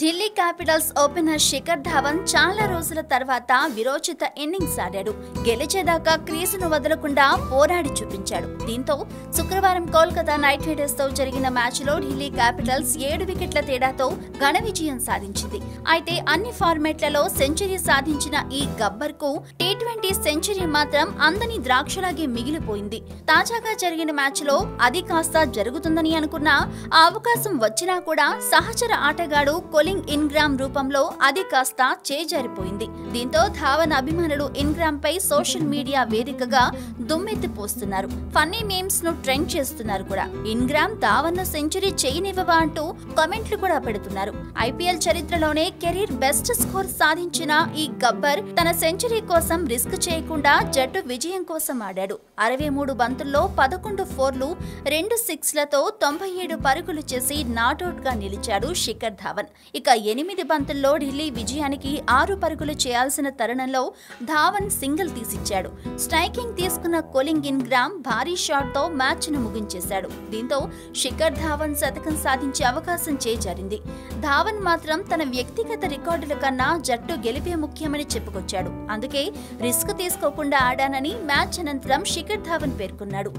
Delhi Capitals opener Shikhar Dhawan చాలా రోజుల తర్వాత విరోచిత ఇన్నింగ్స్ ఆడాడు. గెలిచేదాకా క్రీజును వదలకుండా పోరాడి చూపించాడు. దీంతో శుక్రవారం కోల్కతా నైట్ రైడర్స్తో జరిగిన మ్యాచ్లో ఢిల్లీ క్యాపిటల్స్ ఏడు వికెట్ల తేడాతో ఘన విజయం సాధించింది. అయితే అన్ని ఫార్మాట్లలో సెంచరీ సాధించిన ఈ గబ్బర్కు టీ ట్వంటీ సెంచరీ మాత్రం అందని ద్రాక్షలాగే మిగిలిపోయింది. తాజాగా జరిగిన మ్యాచ్లో అది కాస్త జరుగుతుందని అనుకున్న ఆ అవకాశం వచ్చినా కూడా సహచర ఆటగాడు బౌలింగ్ ఇన్గ్రామ్ రూపంలో అది కాస్త చేజారిపోయింది. దీంతో ధావన్ అభిమానులు ఇన్గ్రామ్ పై సోషల్ మీడియా వేదికగా దుమ్మెత్తి పోస్తున్నారు. ఫన్నీ మీమ్స్ను ట్రెండ్ చేస్తున్నారు కూడా. ఇన్గ్రామ్ ధావన్ను సెంచరీ చేయనివ్వవా అంటూ కమెంట్లు కూడా పెడుతున్నారు. ఐపీఎల్ చరిత్రలోనే కెరీర్ బెస్ట్ స్కోర్ సాధించిన ఈ గబ్బర్ తన సెంచరీ కోసం రిస్క్ చేయకుండా జట్టు విజయం కోసం ఆడాడు. అరవై మూడు బంతుల్లో పదకొండు ఫోర్లు రెండు సిక్స్లతో తొంభై ఏడు పరుగులు చేసి నాటౌట్గా నిలిచాడు శిఖర్ ధావన్. ఇక ఎనిమిది బంతుల్లో ఢిల్లీ విజయానికి ఆరు పరుగులు చేయాల్సిన తరుణంలో ధావన్ సింగిల్ తీసిచ్చాడు. స్ట్రైకింగ్ తీసుకున్న కొలింగ్ ఇన్ గ్రామ్ భారీ షాట్తో మ్యాచ్ను ముగించేశాడు. దీంతో శిఖర్ ధావన్ శతకం సాధించే అవకాశం చేజారింది. ధావన్ మాత్రం తన వ్యక్తిగత రికార్డుల కన్నా జట్టు గెలిపే ముఖ్యమని చెప్పుకొచ్చాడు. అందుకే రిస్క్ తీసుకోకుండా ఆడానని మ్యాచ్ అనంతరం శిఖర్ ధావన్ పేర్కొన్నాడు.